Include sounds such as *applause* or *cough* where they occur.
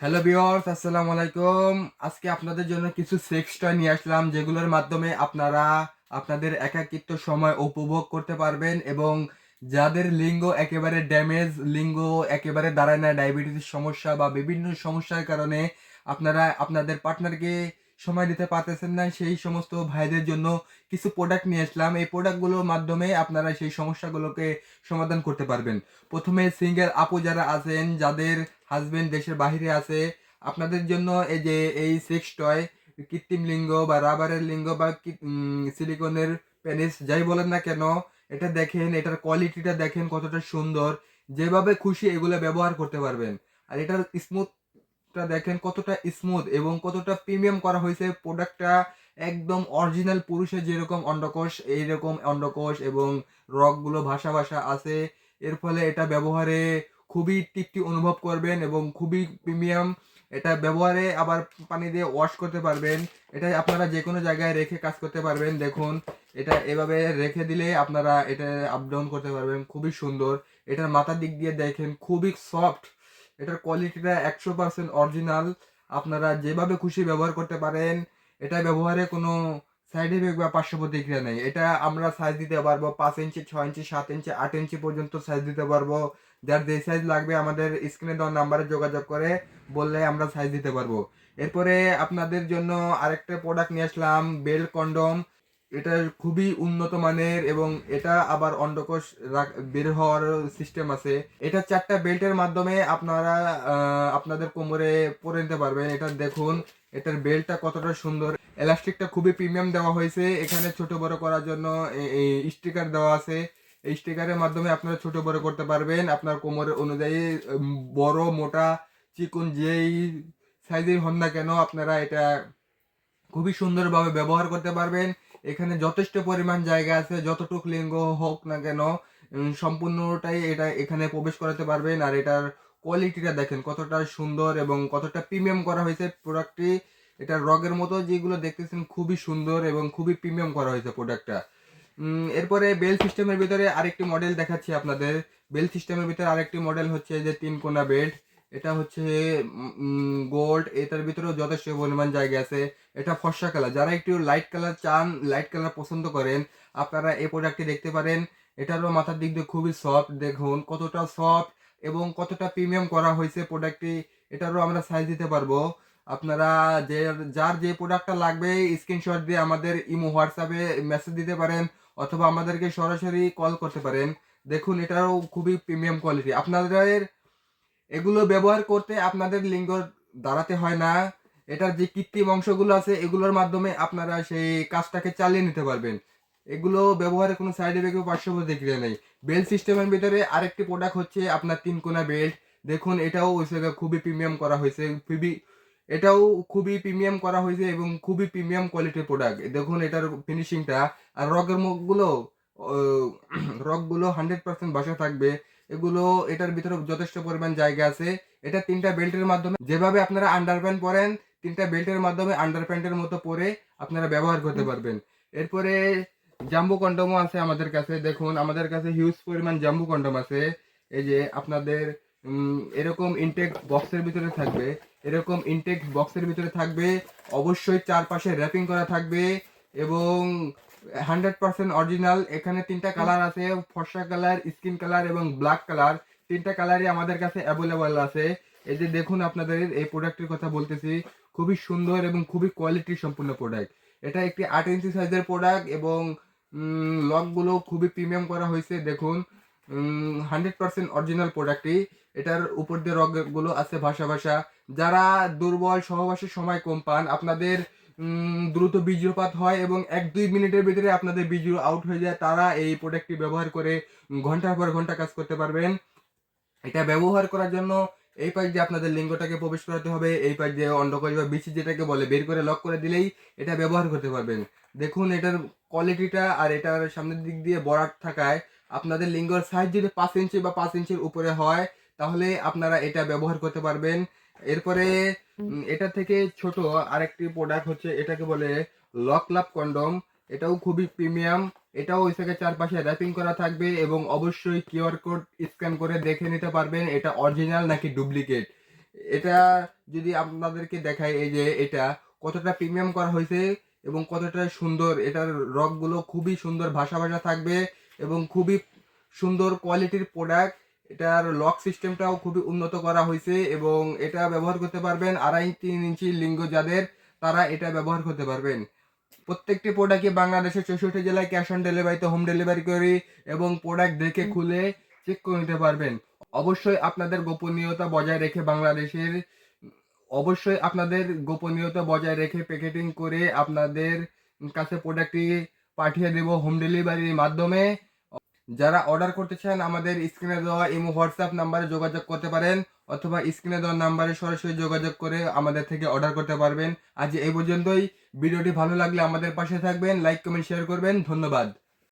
Hello বিওর্স আসসালামু আলাইকুম। আজকে আপনাদের জন্য কিছু সেক্স টয় নিয়ে আসলাম, যেগুলোর মাধ্যমে আপনারা আপনাদের একাকিত্ব সময় উপভোগ করতে পারবেন এবং যাদের লিঙ্গ একেবারে ড্যামেজ লিঙ্গ একেবারে দাঁড়ায় না ডায়াবেটিসের সমস্যা বা বিভিন্ন সমস্যার কারণে আপনারা আপনাদের পার্টনারকে সময় দিতে পারতেছেন না, সেই সমস্ত ভাইদের জন্য কিছু প্রোডাক্ট নিয়ে আসলাম। এই প্রোডাক্টগুলোর মাধ্যমে আপনারা সেই সমস্যাগুলোকে সমাধান করতে পারবেন। প্রথমে সিঙ্গেল আপু যারা আছেন, যাদের হাজবেন্ড দেশের বাইরে আছে, আপনাদের জন্য এই যে এই সেক্স টয় কৃত্রিম লিঙ্গ বা রাবারের লিঙ্গ বা সিলিকনের পেনিস যাই বলেন না কেন, এটা দেখেন, এটার কোয়ালিটিটা দেখেন কতটা সুন্দর। যেভাবে খুশি এগুলো ব্যবহার করতে পারবেন। আর এটার স্মুথটা দেখেন কতটা স্মুথ এবং কতটা প্রিমিয়াম করা হয়েছে। প্রোডাক্টটা একদম অরিজিনাল পুরুষের যেরকম অন্ডকোষ, এইরকম অন্ডকোষ এবং রকগুলো ভাসা ভাসা আছে। এর ফলে এটা ব্যবহারে খুবই তৃপ্তি অনুভব করবেন এবং খুবই প্রিমিয়াম এটা ব্যবহারে আবার পানি দিয়ে ওয়াশ করতে পারবেন। এটা আপনারা যে কোনো জায়গায় রেখে কাজ করতে পারবেন। দেখুন, এটা এভাবে রেখে দিলে আপনারা এটা আপ ডাউন করতে পারবেন। খুবই সুন্দর। এটার মাথার দিক দিয়ে দেখেন, খুবই সফট এটার কোয়ালিটিটা একশো পার্সেন্ট অরিজিনাল আপনারা যেভাবে খুশি ব্যবহার করতে পারেন এটা ব্যবহারে কোনো সাইড ইফেক্ট বা পার্শ্ব প্রতিক্রিয়া নেই। এটা আমরা সাইজ দিতে পারব পাঁচ ইঞ্চি, ছয় ইঞ্চি, সাত ইঞ্চি, আট ইঞ্চি পর্যন্ত সাইজ দিতে পারব। যার যে সাইজ লাগবে আমাদের স্ক্রিনে দেওয়া নাম্বারে যোগাযোগ করে বললে আমরা সাইজ দিতে পারব। এরপরে আপনাদের জন্য আরেকটা প্রোডাক্ট নিয়ে আসলাম বেল কন্ডম এটা খুবই উন্নত মানের এবং এটা আবার অন্ডকোষ বের হওয়ার সিস্টেম আছে। এটা চারটা বেল্টের মাধ্যমে আপনারা আপনাদের কোমরে পরে নিতে পারবেন। এটা দেখুন, এটার বেল্টটা কতটা সুন্দর। এলাস্টিকটা খুবই প্রিমিয়াম দেওয়া হয়েছে। এখানে ছোট বড় করার জন্য স্টিকার দেওয়া আছে। এই স্টিকারের মাধ্যমে আপনারা ছোট বড় করতে পারবেন। আপনার কোমরের অনুযায়ী বড়, মোটা, চিকুন, যেই সাইজের হন না কেন, আপনারা এটা খুবই সুন্দরভাবে ব্যবহার করতে পারবেন। এখানে যথেষ্ট পরিমাণ জায়গা আছে, যতটুক লিঙ্গ হোক না কেন সম্পূর্ণটাই এটা এখানে প্রবেশ করাতে পারবেন। আর এটার কোয়ালিটিটা দেখেন, কতটা সুন্দর এবং কতটা প্রিমিয়াম করা হয়েছে প্রোডাক্টটি এটা রগের মতো যেগুলো দেখতেছেন খুবই সুন্দর এবং খুবই প্রিমিয়াম করা হয়েছে প্রোডাক্টটা এরপরে বেল সিস্টেমের ভিতরে আরেকটি মডেল দেখাচ্ছি আপনাদের। বেল সিস্টেমের ভিতরে আরেকটি মডেল হচ্ছে যে তিন কোনা বেল্ট এটা হচ্ছে গোল্ড এটার ভিতরেও যথেষ্ট পরিমাণ জায়গা আছে। এটা ফর্সা কালার যারা একটু লাইট কালার চান লাইট কালার পছন্দ করেন, আপনারা এই প্রোডাক্টটি দেখতে পারেন। এটারও মাথার দিক দিয়ে খুবই সফট দেখুন কতটা সফট এবং কতটা প্রিমিয়াম করা হয়েছে প্রোডাক্টটি এটারও আমরা সাইজ দিতে পারব। আপনারা যে, যার যে প্রোডাক্টটা লাগবে স্ক্রিনশট দিয়ে আমাদের ইমো, হোয়াটসঅ্যাপে মেসেজ দিতে পারেন অথবা আমাদেরকে সরাসরি কল করতে পারেন। দেখুন এটারও খুবই প্রিমিয়াম কোয়ালিটি আপনাদের এগুলো ব্যবহার করতে আপনাদের লিঙ্গ দাঁড়াতে হয় না। এটার যে কৃত্রিম অংশগুলো আছে, এগুলোর মাধ্যমে আপনারা সেই কাজটাকে চালিয়ে নিতে পারবেন। এগুলো ব্যবহারের কোনো সাইড এফেক্ট পার্শ্ব প্রতিক্রিয়া নেই। বেল্ট সিস্টেমের ভিতরে আরেকটি প্রোডাক্ট হচ্ছে আপনার তিন কোনা বেল্ট দেখুন, এটাও ওই জায়গায় খুবই প্রিমিয়াম করা হয়েছে। খুবই, এটাও খুবই প্রিমিয়াম করা হয়েছে এবং খুবই প্রিমিয়াম কোয়ালিটির প্রোডাক্ট দেখুন, এটার ফিনিশিংটা আর রগের মুখগুলো *clears throat* রগগুলো হান্ড্রেড পার্সেন্ট বাসা থাকবে। এগুলো এটার ভিতরে যথেষ্ট পরিমাণ জায়গা আছে। এটা তিনটা বেল্টের মাধ্যমে যেভাবে আপনারা আন্ডার প্যান্ট পরেন তিনটা বেল্টের মাধ্যমে আন্ডার প্যান্টের মতো পরে আপনারা ব্যবহার করতে পারবেন। এরপরে জাম্বু কন্ডমও আছে আমাদের কাছে। দেখুন আমাদের কাছে হিউজ পরিমাণ জাম্বু কন্ডম আছে। এই যে আপনাদের এরকম ইনটেক বক্সের ভিতরে থাকবে। এরকম ইনটেক বক্সের ভিতরে থাকবে। অবশ্যই চারপাশে র্যাপিং করা থাকবে এবং হান্ড্রেড পার্সেন্ট অরিজিনাল এখানে তিনটা কালার আছে, ফর্সা কালার স্কিন কালার এবং ব্ল্যাক কালার তিনটা কালারই আমাদের কাছে অ্যাভেলেবল আছে। এই যে দেখুন আপনাদের, এই প্রোডাক্টের কথা বলতেছি। খুবই সুন্দর এবং খুবই কোয়ালিটি সম্পূর্ণ প্রোডাক্ট এটা একটি আট ইঞ্চি সাইজের প্রোডাক্ট এবং লকগুলো খুবই প্রিমিয়াম করা হয়েছে, দেখুন। হান্ড্রেড পার্সেন্ট অরিজিনাল প্রোডাক্টই এটার উপর দিয়ে রগগুলো আছে ভাষা ভাষা। যারা দুর্বল, সহবাসের সময় কম পান, আপনাদের দ্রুত বীর্যপাত হয় এবং এক দুই মিনিটের ভিতরে আপনাদের বীর্য আউট হয়ে যায়। তারা এই প্রোডাক্টটি ব্যবহার করে ঘণ্টার পর ঘণ্টা কাজ করতে পারবেন। এটা ব্যবহার করার জন্য এই পাশ দিয়ে আপনাদের লিঙ্গটাকে প্রবেশ করাতে হবে। এই পাশ দিয়ে অন্ডকোষ বা বিচি যেটাকে বলে বের করে লক করে দিলেই এটা ব্যবহার করতে পারবেন। দেখুন, এটার কোয়ালিটিটা আর এটার সামনের দিক দিয়ে বরাট থাকায় আপনাদের লিঙ্গর সাইজ যদি পাঁচ ইঞ্চি বা পাঁচ ইঞ্চির উপরে হয়, তাহলে আপনারা এটা ব্যবহার করতে পারবেন। এরপরে এটা থেকে ছোট আরেকটি প্রোডাক্ট হচ্ছে এটাকে বলে লক লাভ কন্ডম এটাও খুবই প্রিমিয়াম এটাও ওই থেকে চারপাশে র্যাপিং করা থাকবে এবং অবশ্যই কিউআর কোড স্ক্যান করে দেখে নিতে পারবেন এটা অরিজিনাল নাকি ডুপ্লিকেট এটা যদি আপনাদেরকে দেখাই এই যে এটা কতটা প্রিমিয়াম করা হয়েছে এবং কতটা সুন্দর এটার রকগুলো খুবই সুন্দর ভাষা ভাষা থাকবে এবং খুবই সুন্দর কোয়ালিটির প্রোডাক্ট এটার লক সিস্টেমটাও খুবই উন্নত করা হয়েছে এবং এটা ব্যবহার করতে পারবেন আড়াই তিন ইঞ্চি লিঙ্গ যাদের তারা এটা ব্যবহার করতে পারবেন। প্রত্যেকটি প্রোডাক্টই বাংলাদেশের চৌষট্টি জেলায় ক্যাশ অন ডেলিভারিতে হোম ডেলিভারি করি এবং প্রোডাক্ট দেখে খুলে চেক করে নিতে পারবেন। অবশ্যই আপনাদের গোপনীয়তা বজায় রেখে বাংলাদেশের অবশ্যই আপনাদের গোপনীয়তা বজায় রেখে প্যাকেটিং করে আপনাদের কাছে প্রোডাক্টটি পাঠিয়ে দেব হোম ডেলিভারির মাধ্যমে। যারা অর্ডার করতে চান, আমাদের স্ক্রিনে দেওয়া ইমো, হোয়াটসঅ্যাপ নাম্বারে যোগাযোগ করতে পারেন অথবা স্ক্রিনে দেওয়া নাম্বারে সরাসরি যোগাযোগ করে আমাদের থেকে অর্ডার করতে পারবেন। আজ এই পর্যন্তই। ভিডিওটি ভালো লাগলে আমাদের পাশে থাকবেন, লাইক, কমেন্ট, শেয়ার করবেন। ধন্যবাদ।